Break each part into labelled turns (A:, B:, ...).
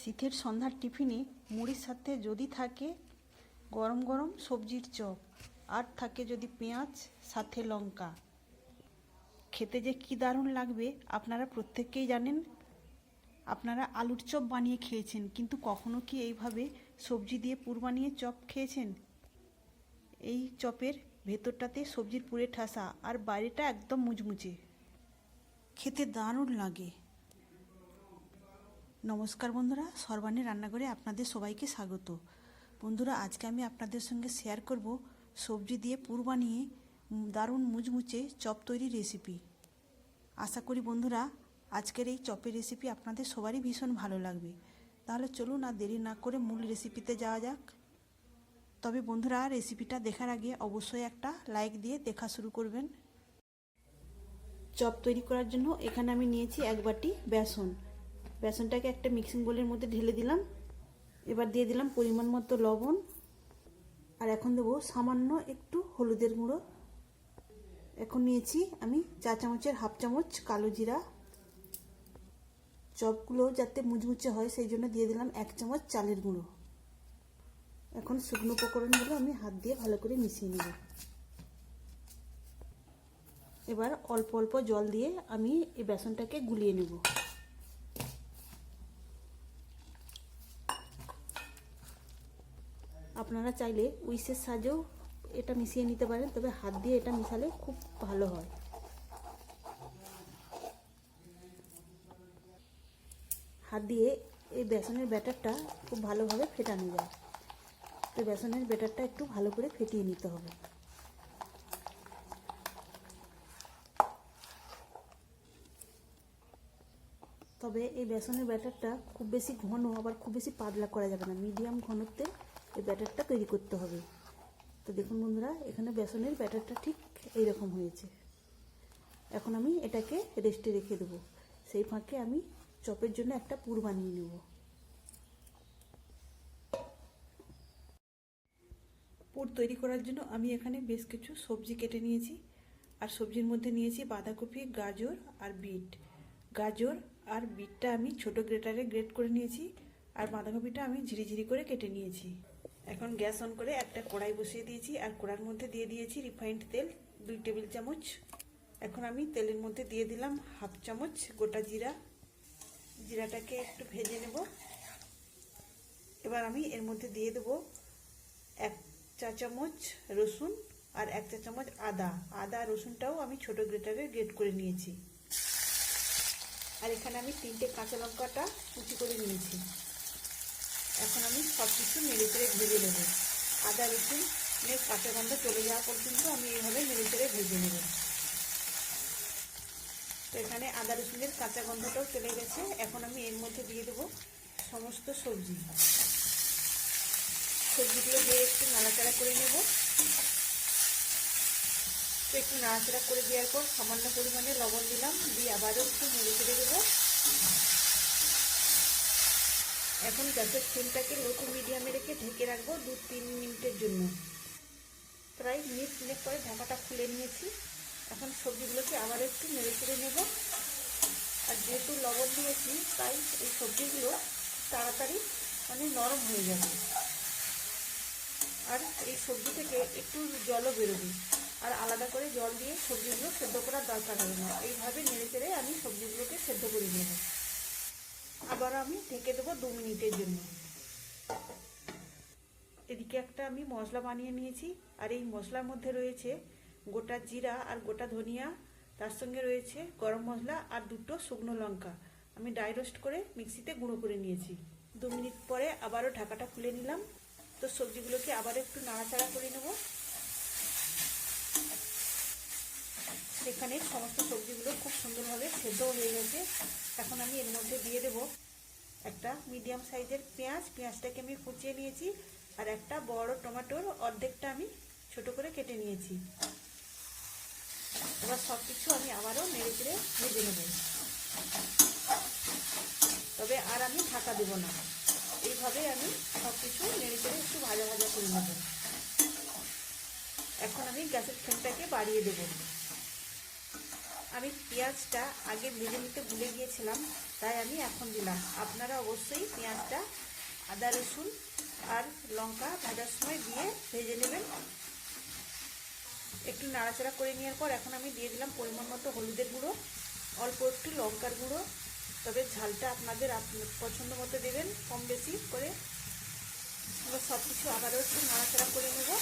A: শীতের সন্ধ্যার টিফিনে মুড়ির সাথে যদি থাকে গরম গরম সবজির চপ, আর থাকে যদি পেঁয়াজ, সাথে লঙ্কা। খেতে যে কী দারুণ লাগবে আপনারা প্রত্যেককেই জানেন, আপনারা আলুর চপ বানিয়ে খেয়েছেন, কিন্তু কখনো কি এইভাবে সবজি দিয়ে পুর বানিয়ে চপ খেয়েছেন? এই চপের ভেতরটাতে সবজির পুরে ঠাসা, আর বাইরেটা একদম মুচমুচে। খেতে দারুণ লাগে। নমস্কার বন্ধুরা, সর্বাণী রান্নাঘরে আপনাদের সবাইকে স্বাগত। বন্ধুরা, আজকে আমি আপনাদের সঙ্গে শেয়ার করব সবজি দিয়ে পুর বানিয়ে দারুণ মুচমুচে চপ তৈরির রেসিপি আশা করি বন্ধুরা, আজকের এই চপের রেসিপি আপনাদের সবারই ভীষণ ভালো লাগবে। তাহলে চলুন আর দেরি না করে মূল রেসিপিতে যাওয়া যাক। তবে বন্ধুরা রেসিপিটা দেখার আগে অবশ্যই একটা লাইক দিয়ে দেখা শুরু করবেন। চপ তৈরি করার জন্য এখানে আমি নিয়েছি এক বাটি বেসন। বেসনটাকে একটা মিক্সিং বোলের মধ্যে ঢেলে দিলাম। এবার দিয়ে দিলাম পরিমাণ মতো লবণ। আর এখন দেবো সামান্য একটু হলুদের গুঁড়ো। এখন নিয়েছি আমি চা চামচের হাফ চামচ কালো জিরা। চপগুলো যাতে মুচমুচে হয়, সেই জন্য দিয়ে দিলাম এক চামচ চালের গুঁড়ো। এখন শুকনো উপকরণগুলো আমি হাত দিয়ে ভালো করে মিশিয়ে নেব। এবার অল্প অল্প জল দিয়ে আমি এই বেসনটাকে গুলিয়ে নেব। আপনারা চাইলে উইসের সাহায্যেও এটা মিশিয়ে নিতে পারেন, তবে হাত দিয়ে এটা মিশালে খুব ভালো হয়। হাত দিয়ে এই বেসনের ব্যাটারটা খুব ভালোভাবে ফেটানো যায়। তো বেসনের ব্যাটারটা একটু ভালো করে ফেটিয়ে নিতে হবে। তবে এই বেসনের ব্যাটারটা খুব বেশি ঘন আবার খুব বেশি পাতলা করা যাবে না। মিডিয়াম ঘনত্বে এই ব্যাটারটা তৈরি করতে হবে। তো দেখুন বন্ধুরা, এখানে বেসনের ব্যাটারটা ঠিক এইরকম হয়েছে। এখন আমি এটাকে রেস্টে রেখে দেবো। সেই ফাঁকে আমি চপের জন্য একটা পুর বানিয়ে নেব। পুর তৈরি করার জন্য আমি এখানে বেশ কিছু সবজি কেটে নিয়েছি। আর সবজির মধ্যে নিয়েছি বাঁধাকপি, গাজর আর বিট। গাজর আর বিটটা আমি ছোট গ্রেটারে গ্রেট করে নিয়েছি। আর বাঁধাকপিটা আমি ঝিরিঝিরি করে কেটে নিয়েছি। এখন গ্যাস অন করে একটা কড়াই বসিয়ে দিয়েছি, আর কড়ার মধ্যে দিয়ে দিয়েছি রিফাইন্ড তেল, দুই টেবিল চামচ। এখন আমি তেলের মধ্যে দিয়ে দিলাম হাফ চামচ গোটা জিরা। জিরাটাকে একটু ভেজে নেব। এবার আমি এর মধ্যে দিয়ে দেবো এক চা চামচ রসুন আর এক চা চামচ আদা। আদা, রসুনটাও আমি ছোট গ্রেটারে গ্রেট করে নিয়েছি। আর এখানে আমি তিনটে কাঁচা লঙ্কাটা কুচি করে নিয়েছি। এখন আমি সব কিছু নেড়ে চেড়ে ভেজে নেব। আদা, রসুন অনেক কাঁচা গন্ধ চলে যাওয়া পর্যন্ত আমি এইভাবে নেড়ে চেড়ে ভেজে নেব। তো এখানে আদা, রসুনের কাঁচা গন্ধটাও চলে গেছে। এখন আমি এর মধ্যে দিয়ে দেবো সমস্ত সবজি। সবজিগুলো দিয়ে একটু নাড়াচাড়া করে নেব। তো একটু নাড়াচাড়া করে দেওয়ার পর সামান্য পরিমাণে লবণ দিলাম। দিয়ে আবারও একটু নেড়ে চেড়ে দেবো। এখন গ্যাসের ফ্লেমটাকে লো টু মিডিয়ামে রেখে ঢেকে রাখব দু তিন মিনিটের জন্য। প্রায় মিনিট মিনিট পরে ঢাকাটা খুলে নিয়েছি। এখন সবজিগুলোকে আবার একটু নেড়ে চেড়ে নেব। আর যেহেতু লবণ দিয়েছি, তাই এই সবজিগুলো তাড়াতাড়ি মানে নরম হয়ে যাবে। আর এই সবজি থেকে একটু জলও বেরোবে। আর আলাদা করে জল দিয়ে সবজিগুলো সেদ্ধ করার দরকার হবে না। এইভাবে নেড়ে চেড়ে আমি সবজিগুলোকে সেদ্ধ করে নেব। আবার আমি ঢেকে দেবো দু মিনিটের জন্য। এদিকে একটা আমি মশলা বানিয়ে নিয়েছি, আর এই মশলার মধ্যে রয়েছে গোটা জিরা আর গোটা ধনিয়া, তার সঙ্গে রয়েছে গরম মশলা আর দুটো শুকনো লঙ্কা। আমি ডাই রোস্ট করে মিক্সিতে গুঁড়ো করে নিয়েছি। দু মিনিট পরে আবারও ঢাকাটা খুলে নিলাম। তো সবজিগুলোকে আবার একটু নাড়াচাড়া করে নেব। এখানে সমস্ত সবজিগুলো খুব সুন্দরভাবে সেদ্ধ হয়ে গেছে। এখন আমি এর মধ্যে দিয়ে দেব একটা মিডিয়াম সাইজের পেঁয়াজ। পেঁয়াজটাকে আমি কুচিয়ে নিয়েছি আর একটা বড় টমেটোর অর্ধেকটা আমি ছোট করে কেটে নিয়েছি। এবার সব কিছু আমি আবারও নেড়ে চেড়ে ভেজে নেব। তবে আর আমি ঢাকা দেবো না। এইভাবে আমি সব কিছু নেড়ে চেড়ে একটু ভাজা ভাজা করে নেব। এখন আমি গ্যাসের ফ্লেমটাকে বাড়িয়ে দেবো। আমি পেঁয়াজটা আগে ভেজে নিতে ভুলে গিয়েছিলাম, তাই আমি এখন দিলাম। আপনারা অবশ্যই পেঁয়াজটা, আদা, রসুন আর লঙ্কা ভাজার সময় দিয়ে ভেজে নেবেন। একটু নাড়াচাড়া করে নেওয়ার পর এখন আমি দিয়ে দিলাম পরিমাণ মতো হলুদের গুঁড়ো, অল্প একটু লঙ্কার গুঁড়ো। তবে ঝালটা আপনাদের আপ- পছন্দ মতো দেবেন, কম বেশি করে। এবার সব কিছু আবারও একটু নাড়াচাড়া করে নেব।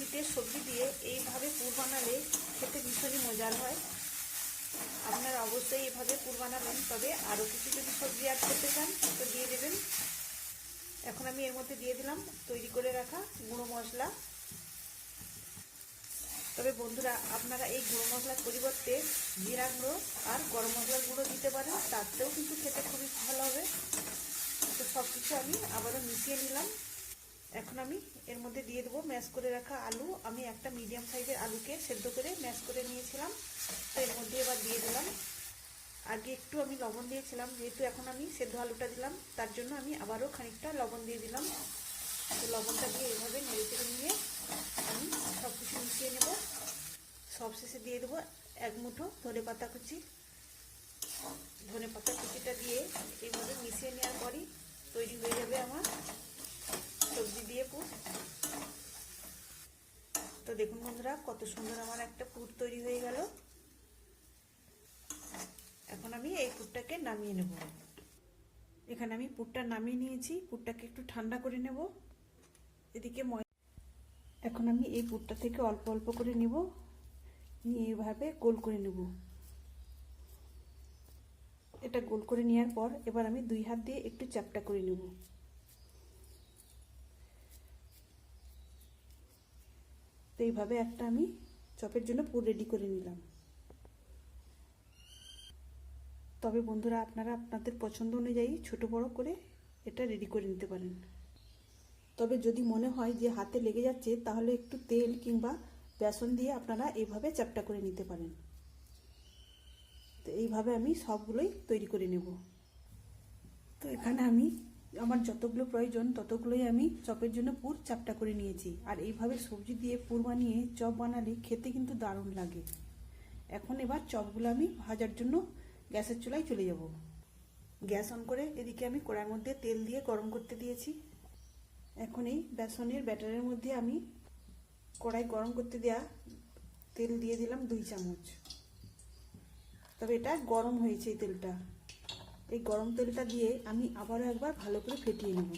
A: শীতের সবজি দিয়ে এইভাবে পুর বানালে খেতে ভীষণই মজার হয়। আপনারা অবশ্যই এভাবে পুর বানাবেন তবে আরও কিছু যদি সবজি অ্যাড করতে চান, তো দিয়ে দেবেন। এখন আমি এর মধ্যে দিয়ে দিলাম তৈরি করে রাখা গুঁড়ো মশলা। তবে বন্ধুরা, আপনারা এই গুঁড়ো মশলার পরিবর্তে জিরা গুঁড়ো আর গরম মশলার গুঁড়ো দিতে পারেন, তাতেও কিন্তু খেতে খুবই ভালো হবে। তো সব কিছু আমি আবারও মিশিয়ে নিলাম। এখন আমি এর মধ্যে দিয়ে দেবো ম্যাশ করে রাখা আলু। আমি একটা মিডিয়াম সাইজের আলুকে সেদ্ধ করে ম্যাশ করে নিয়েছিলাম। তো এর মধ্যে এবার দিয়ে দিলাম। আগে একটু আমি লবণ দিয়েছিলাম, যেহেতু এখন আমি সেদ্ধ আলুটা দিলাম, তার জন্য আমি আবারও খানিকটা লবণ দিয়ে দিলাম। তো লবণটা দিয়ে এইভাবে নেড়ে চেড়ে নিয়ে আমি সব কিছু মিশিয়ে নেব। সব শেষে দিয়ে দেবো এক মুঠো ধনে পাতা কুচি। ধনে পাতা কুচিটা দিয়ে এইভাবে মিশিয়ে নেওয়ার পরই তৈরি হয়ে যাবে আমার সবজি দিয়ে পুর তো দেখুন বন্ধুরা, কত সুন্দর আমার একটা পুর তৈরি হয়ে গেল। এখন আমি এই পুরটাকে নামিয়ে নেব। এখানে আমি পুরটা নামিয়ে নিয়েছি, পুরটাকে একটু ঠান্ডা করে নেব। এদিকে এখন আমি এই পুরটা থেকে অল্প অল্প করে নেব। নিয়ে এভাবে গোল করে নেব। এটা গোল করে নেওয়ার পর এবার আমি দুই হাত দিয়ে একটু চ্যাপটা করে নেব। তো এইভাবে একটা আমি চপের জন্য পুর রেডি করে নিলাম। তবে বন্ধুরা, আপনারা আপনাদের পছন্দ অনুযায়ী ছোট বড় করে এটা রেডি করে নিতে পারেন। তবে যদি মনে হয় যে হাতে লেগে যাচ্ছে, তাহলে একটু তেল কিংবা বেসন দিয়ে আপনারা এইভাবে চ্যাপটা করে নিতে পারেন। তো এইভাবে আমি সবগুলোই তৈরি করে নেব। তো এখানে আমি আমার যতগুলো প্রয়োজন, ততগুলোই আমি চপের জন্য পুর চাপটা করে নিয়েছি। আর এইভাবে সবজি দিয়ে পুর বানিয়ে চপ বানালে খেতে কিন্তু দারুণ লাগে। এখন এবার চপগুলো আমি ভাজার জন্য গ্যাসের চুলায় চলে যাব। গ্যাস অন করে এদিকে আমি কড়াইয়ের মধ্যে তেল দিয়ে গরম করতে দিয়েছি। এখন এই বেসনের ব্যাটারের মধ্যে আমি কড়াই গরম করতে দেয়া তেল দিয়ে দিলাম দুই চামচ। তবে এটা গরম হয়েছে এই তেলটা। এই গরম তেলটা দিয়ে আমি আবারও একবার ভালো করে ফেটিয়ে নেব।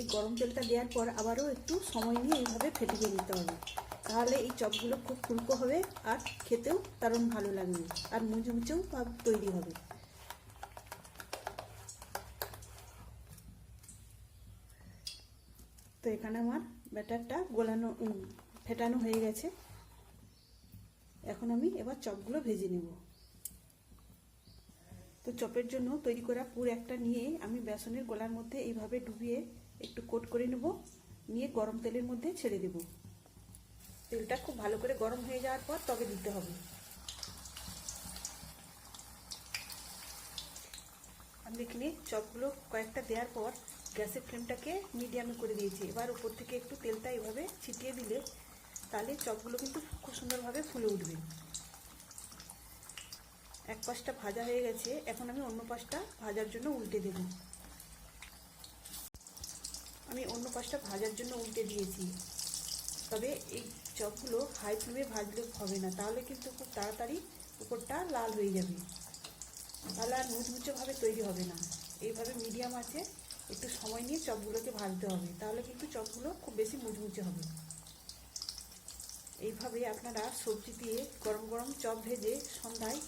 A: এই গরম তেলটা দেওয়ার পর আবারও একটু সময় নিয়ে এইভাবে ফেটিয়ে নিতে হবে। তাহলে এই চপগুলো খুব ফুলকো হবে আর খেতেও দারুণ ভালো লাগবে আর মুচমুচেও তৈরি হবে। তো এখানে আমার ব্যাটারটা গোলানো ফেটানো হয়ে গেছে। এখন আমি এবার চপগুলো ভেজে নেব। তো চপের জন্য তৈরি করা পুর একটা নিয়ে আমি বেসনের গোলার মধ্যে এইভাবে ডুবিয়ে একটু কোট করে নেব। নিয়ে গরম তেলের মধ্যে ছেড়ে দেব। তেলটা খুব ভালো করে গরম হয়ে যাওয়ার পর তবে দিতে হবে। আমি এখানে চপগুলো কয়েকটা দেওয়ার পর গ্যাসের ফ্লেমটাকে মিডিয়ামে করে দিয়েছি। এবার উপর থেকে একটু তেলটা এভাবে ছিটিয়ে দিলে তাহলে চপগুলো কিন্তু খুব সুন্দরভাবে ফুলে উঠবে। এক পাশটা ভাজা হয়ে গেছে, এখন আমি অন্য পাশটা ভাজার জন্য উল্টে দেব। আমি অন্য পাশটা ভাজার জন্য উল্টে দিয়েছি। তবে এই চপগুলো হাই ফ্লেমে ভাজলে হবে না, তাহলে কিন্তু খুব তাড়াতাড়ি উপরটা লাল হয়ে যাবে। তাহলে আর মুচমুচেভাবে তৈরি হবে না। এইভাবে মিডিয়াম আছে, একটু সময় নিয়ে চপগুলোকে ভাজতে হবে, তাহলে কিন্তু চপগুলো খুব বেশি মুচমুচে হবে। এইভাবে আপনারা সবজি দিয়ে গরম গরম চপ ভেজে সন্ধ্যায়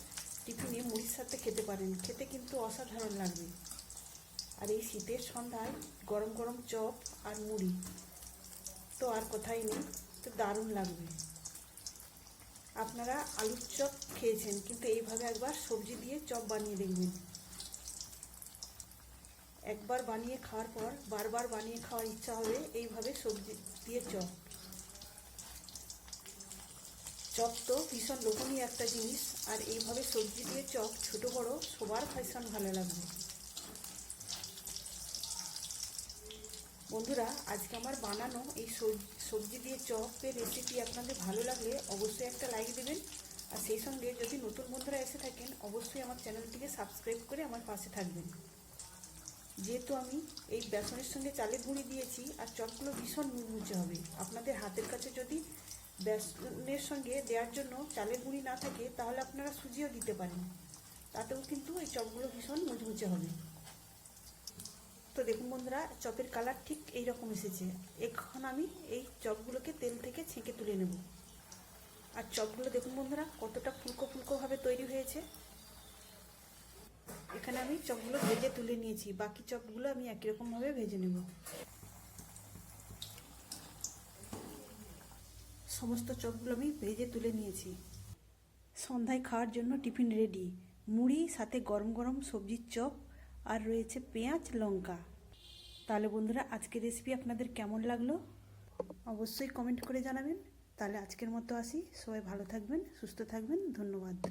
A: টিফিনে মুড়ির সাথে খেতে পারেন। খেতে কিন্তু অসাধারণ লাগবে। আর এই শীতের সন্ধ্যায় গরম গরম চপ আর মুড়ি তো আর কোথায় নেই, তো দারুণ লাগবে। আপনারা আলুর চপ খেয়েছেন, কিন্তু এইভাবে একবার সবজি দিয়ে চপ বানিয়ে দেখবেন। একবার বানিয়ে খাওয়ার পর বারবার বানিয়ে খাওয়ার ইচ্ছা হবে এইভাবে সবজি দিয়ে চপ। চপ তো ভীষণ লোভনীয় একটা জিনিস, আর এইভাবে সবজি দিয়ে চপ, ছোট বড়, সবার ভীষণ ভালো লাগবে বন্ধুরা, আজকে আমার বানানো এই সবজি দিয়ে চপের রেসিপি আপনাদের ভালো লাগলে অবশ্যই একটা লাইক দেবেন। আর সেই সঙ্গে যদি নতুন বন্ধুরা এসে থাকেন, অবশ্যই আমার চ্যানেলটিকে সাবস্ক্রাইব করে আমার পাশে থাকবেন। যেহেতু আমি এই বেসনের সঙ্গে চালের গুঁড়ি দিয়েছি, আর চপগুলো ভীষণ মুচমুচে হবে। আপনাদের হাতের কাছে যদি বেসনের সঙ্গে দেওয়ার জন্য চালের গুঁড়ি না থাকে, তাহলে আপনারা সুজিও দিতে পারেন। তাতেও কিন্তু এই চপগুলো ভীষণ মুচমুচে হবে। তো দেখুন বন্ধুরা, চপের কালার ঠিক এই রকম এসেছে। এখন আমি এই চপগুলোকে তেল থেকে ছেঁকে তুলে নেব। আর চপগুলো দেখুন বন্ধুরা, কতটা ফুলকো ফুলকোভাবে তৈরি হয়েছে। এখানে আমি চপগুলো ভেজে তুলে নিয়েছি, বাকি চপগুলো আমি একই রকমভাবে ভেজে নেব। সমস্ত চপগুলো আমি ভেজে তুলে নিয়েছি। সন্ধ্যায় খাওয়ার জন্য টিফিন রেডি মুড়ি, সাথে গরম গরম সবজির চপ, আর রয়েছে পেঁয়াজ, লঙ্কা। তাহলে বন্ধুরা, আজকের রেসিপি আপনাদের কেমন লাগল? অবশ্যই কমেন্ট করে জানাবেন। তাহলে আজকের মতো আসি। সবাই ভালো থাকবেন, সুস্থ থাকবেন। ধন্যবাদ।